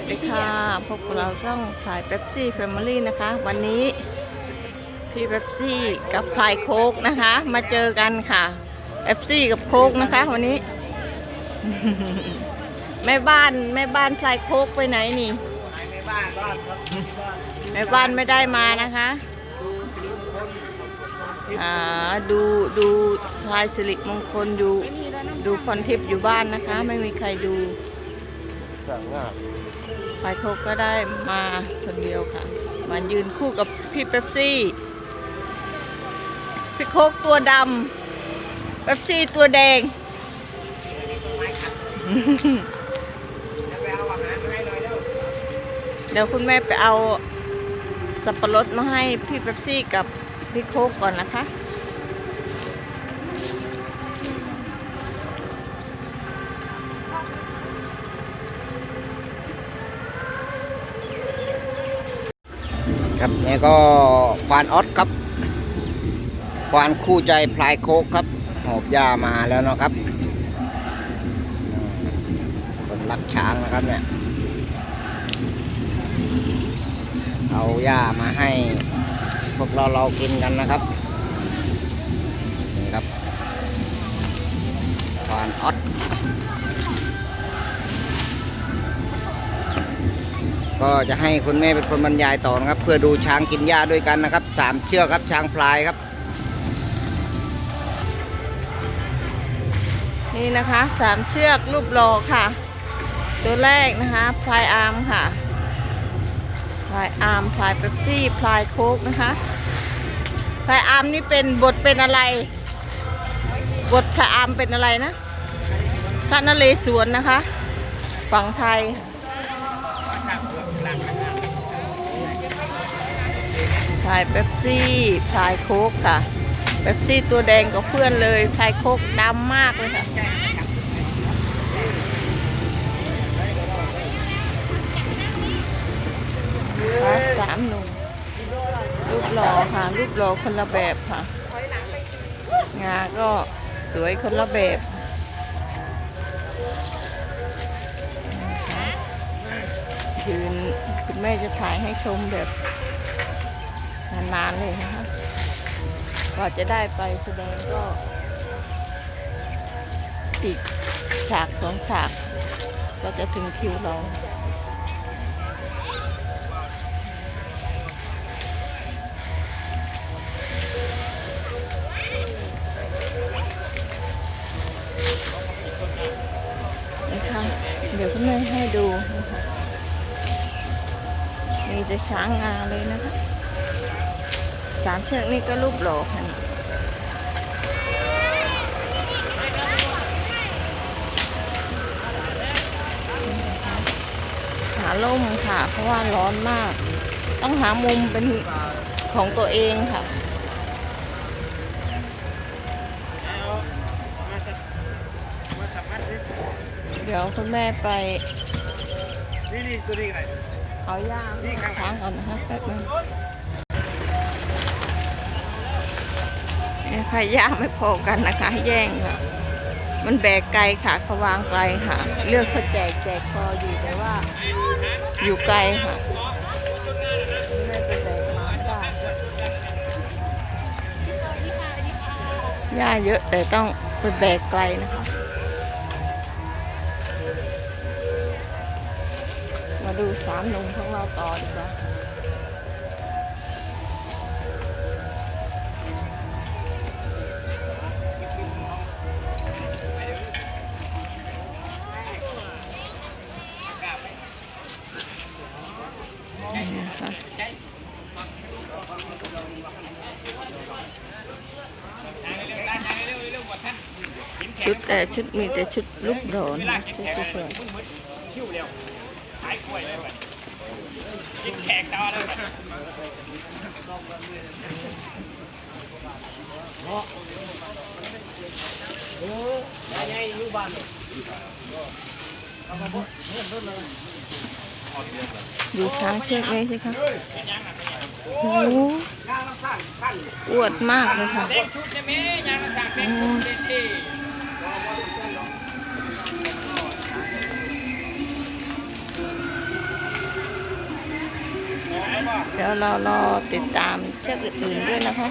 วัสดีค่ะ พบกับเราช่องสายเ e ปซี่แฟมิลี่นะคะ วันนี้พี่เ e ปซี่กับพลายโคกนะคะ มาเจอกันค่ะเ e ปซี่กับโคกนะคะ วันนี้ แม่บ้านแม่บ้านพลายโคกไปไหนนี่ในบ้านบ้านครับแม่บ้านไม่ได้มานะคะดูดูพลายสิริมงคลอยู่ดูพรทิพย์อยู่บ้านนะคะ ไม่มีใครดูสั่งงาน พายโคกก็ได้มาคนเดียวค่ะ มายืนคู่กับพี่เป๊ปซี่ พี่โคกตัวดำเป๊ปซี่ตัวแดงเดี๋ยวคุณแม่ไปเอาสับปะรดมาให้พี่เป๊ปซี่กับพี่โคกก่อนนะคะ ครับนี่ก็ควานออสครับควานคู่ใจพลายโคกครับ หอบยามาแล้วเนาะครับคนรักช้างนะครับเนี่ยเอาหญ้ามาให้พวกเราเรากินกันนะครับนี่ครับควานออส ก็จะให้คุณแม่เป็นคนบรรยายต่อนะครับ เพื่อดูช้างกินหญ้าด้วยกันนะครับสามเชือกครับช้างพลายครับ นี่นะคะสามเชือกรูปโลอค่ะ ตัวแรกนะคะพลายอาร์มค่ะพลายอาร์มพลายเป๊ปซี่พลายโคกนะคะพลายอาร์มนี่เป็นบทเป็นอะไร บทพลายอาร์มเป็นอะไรนะพระนเรศวรนะคะ ฝั่งไทย พายเป๊ปซี่พายโคกค่ะเป๊ปซี่ตัวแดงกับเพื่อนเลยพายโคกดำมากเลยค่ะสามหนุ่มรูปหล่อค่ะ รูปหล่อคนละแบบค่ะ งาก็สวยคนละแบบนะคะยืนคุณแม่จะถ่ายให้ชมแบบ นานๆเลยนะคะกว่าจะได้ไปแสดงก็อีกฉากสองฉาก ก็จะถึงคิวเรานะคะเดี๋ยวคุณแม่ให้ดูนะคะมีแต่ช้างงาเลยนะคะ สามเชือกนี่ก็รูปหล่อค่ะนี่นะคะหาล่มค่ะ เพราะว่าร้อนมาก ต้องหามุมเป็นของตัวเองค่ะเดี๋ยวคุณแม่ไปนี่นี่ตัวนี้ไงเอาย่างค้างก่อนนะคะแป๊บนึง นี่ค่ะย่าไม่พอกันนะคะ แย่งค่ะ มันแบกไกลค่ะเขาวางไกลค่ะ เลือกเขาแจกแจกพออยู่แต่ว่า อยู่ไกลค่ะไม่ไปแบกมาไม่ได้ย่าเยอะแต่ต้องไปแบกไกลนะคะมาดูสามหนุ่มของเราต่อดีกว่า ชุดแต่ชุดมีแต่ชุดลูกโดนนะชุดสวยคิ้วเร็วขายกล้วยเลยแบบกินแขกตาเลยแบบเออยังอยู่บ้านดูช้างเชือกนี้สิคะโอ้อวดมากเลยค่ะเด็ เดี๋ยวเรารอติดตามเชือกอื่นๆด้วยนะคะ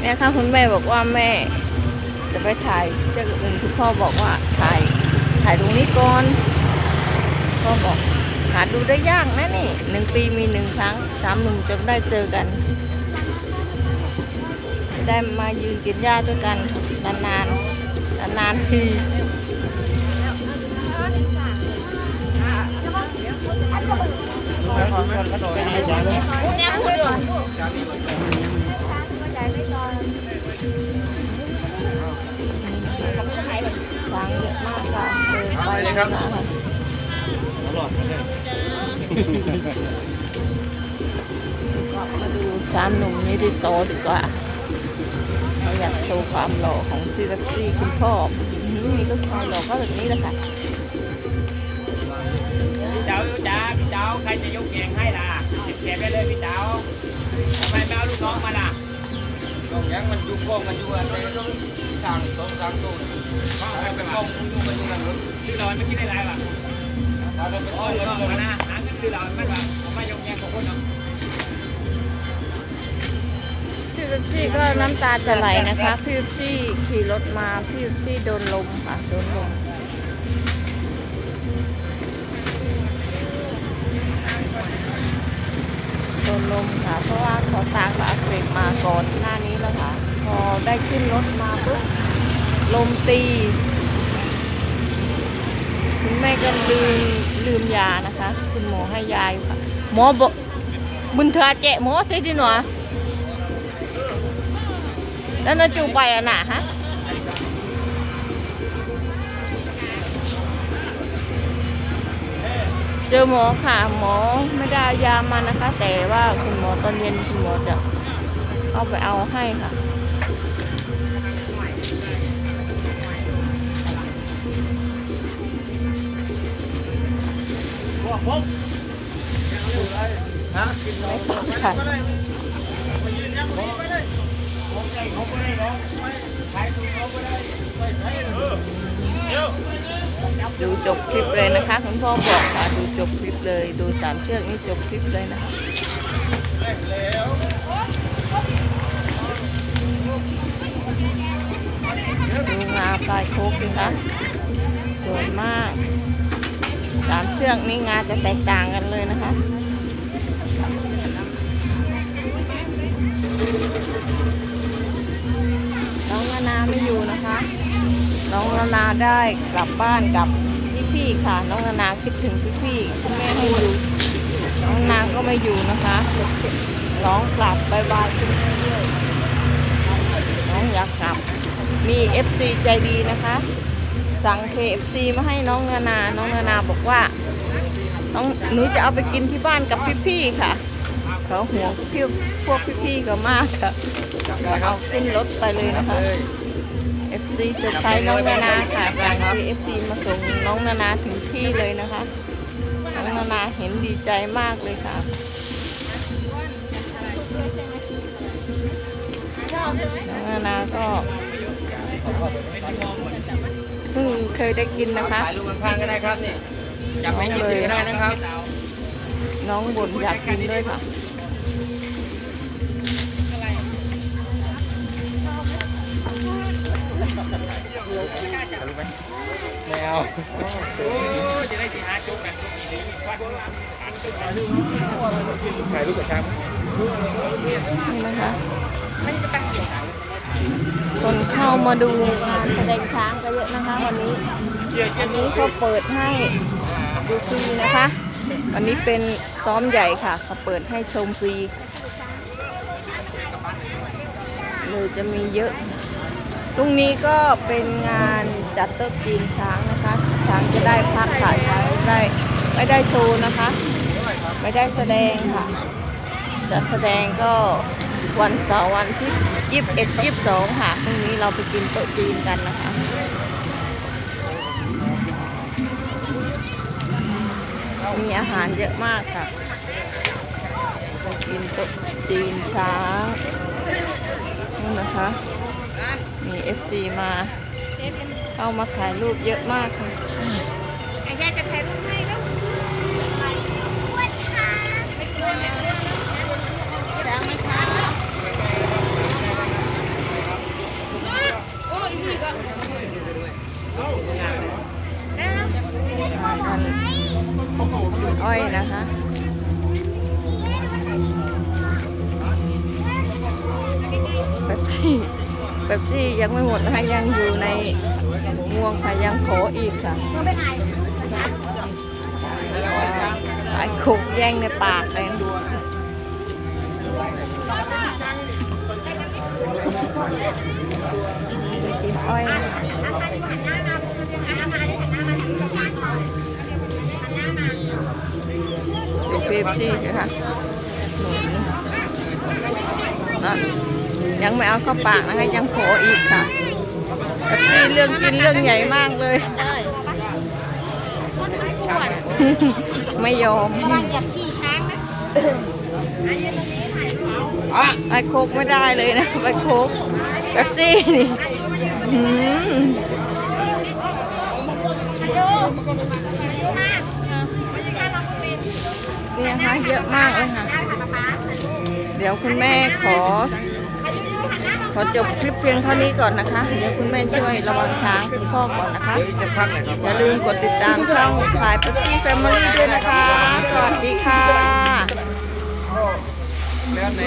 เนี่ยค่ะคุณแม่บอกว่าแม่ จะไปถ่ายเชือกอื่นคุณพ่อบอกว่าถ่ายถ่ายตรงนี้ก่อนพ่อบอกหาดูได้ยากนะนี่หนึ่งปีมีหนึ่งครั้งสามหนุ่มจะได้เจอกัน ได้มายืนกินหญ้าด้วยกันนานๆนานๆทีช้างเยอะมากค่ะเลยไปนะคะมาดูสามหนุ่มนี้ดีโตดีกว่าเรา อยากโชว์ความหล่อของซีรัซี่คุณพ่ออื้อหือมีลูกชายหล่อก็แบบนี้แหละค่ะพี่เจ้าจ้าพี่เจ้าใครจะยกแกงให้ล่ะเก็บไปเลยพี่เจ้าทำไมไม่เอาลูกน้องมาล่ะน้องยังมันอยู่กล้องกันอยู่อะไรต้องสั่งสองสั่งตู้ถ้าเป็นกล้องมันอยู่กันอยู่นั่นรถซื้อเราไม่คิดได้ไรว่ะถ้าเป็นกโอ้ล้องยมันน้อองยู่มานะหาเงินซื้อเราไม่ว่าผมไม่ยกแยงของคนเนาะ พี่รัซี่ก็น้ำตาจะไหลนะคะ พี่รัซี่ขี่รถมาพี่รัซี่โดนลมค่ะโดนลมโดนลมค่ะ เพราะว่าขอตากับอักเสบมาก่อนหน้านี้แล้วค่ะ พอได้ขึ้นรถมาปุ๊บลมตีคุณแม่ก็ลืมลืมยานะคะ คุณหมอให้ยาอยู่ค่ะ หมอบอกบุญเธอเจ๊หมอใช่ดิหนอ แล้วน่าจูไปอะน่ะฮะเจอหมอค่ะ หมอไม่ได้เอายามานะคะ แต่ว่าคุณหมอตอนเย็นคุณหมอจะเอาไปเอาให้ค่ะฮะไม่ปลอดภัย ดูจบคลิปเลยนะคะคุณพ่อบอกค่ะดูจบคลิปเลยดูสามเชือกนี่จบคลิปเลยนะคะดูงาปลายโคกดีคะสวยมากสามเชือกนี้งาจะแตกต่างกันเลยนะคะ ไม่อยู่นะคะ น้องนานาได้กลับบ้านกับพี่ๆค่ะ น้องนานาคิดถึงพี่ๆคุณแม่ให้อยู่น้องนานก็ไม่อยู่นะคะน้องกลับบายบายคุณแม่ด้วยน้องอยากกลับ มีเอฟซีใจดีนะคะ สั่งเคเอฟซีมาให้น้องนานา น้องนานาบอกว่าน้องหนูจะเอาไปกินที่บ้านกับพี่ๆค่ะเขาห่วงพี่พวกพี่ๆก็มากค่ะ เอาขึ้นรถไปเลยนะคะ เอฟซีเซอร์ไพรส์น้องนานาค่ะการที่เอฟซีมาส่งน้องนานาถึงที่เลยนะคะ น้องนานาเห็นดีใจมากเลยค่ะน้องนานาก็เพิ่งเคยได้กินนะคะถ่ายรูปข้างๆก็ได้ครับนี่จับไม่ยี่สิบก็ได้นะครับ น้องบ่นอยากกินด้วยค่ะ ไม่เอาโอ้จะได้สีหาจุกกันจุกอีกทีว่าทุกร้านหาจุกกันถ่ายรูปกับช้างนี่นะคะคนเข้ามาดูงานแสดงช้างก็เยอะนะคะวันนี้วันนี้เขาเปิดให้ดูฟรีนะคะ วันนี้เป็นซ้อมใหญ่ค่ะเขาเปิดให้ชมฟรีเลยจะมีเยอะ ตรงนี้ก็เป็นงานจัดโต๊ะจีนช้างนะคะ ช้างจะได้พักค่ะช้างได้ไม่ได้โชว์นะคะ ไม่ได้แสดงค่ะจะแสดงก็วันเสาร์วันที่ยี่สิบเอ็ดยี่สิบสองค่ะพรุ่งนี้เราไปกินโต๊ะจีนกันนะคะมีอาหารเยอะมากค่ะไปกินโต๊ะจีนช้างนี่นะคะ มีเอฟซีมาเข้ามาถ่ายรูปเยอะมากค่ะไอ้แกจะถ่ายรูปให้แล้วไม่กด้วไมีก็อ้อยนะคะ เป๊ปซี่ยังไม่หมดนะคะยังอยู่ในง่วงค่ะยังขออีกค่ะไอ้คุกแย่งในปากเลยกินอ้อยนะคะเป๊ปซี่ค่ะหนุนอะ ยังไม่เอาเข้าปากนะคะยังขออีกค่ะเป๊ปซี่เรื่องกินเรื่องใหญ่มากเลยไม่ยอมระวังเหยียบขี้ช้างนะไอ้โคกไม่ได้เลยนะไอ้โคกเป๊ปซี่นี่หืมนี่นะคะเยอะมากเลยค่ะ เดี๋ยวคุณแม่ขอ ขอจบคลิปเพียงเท่านี้ก่อนนะคะ เดี๋ยวคุณแม่ช่วยระวังช้างคุณพ่อก่อนนะคะจะพักอย่าลืมกดติดตามช่องฝ่ายเป๊ปซี่แฟมิลี่ด้วยนะคะ สวัสดีค่ะ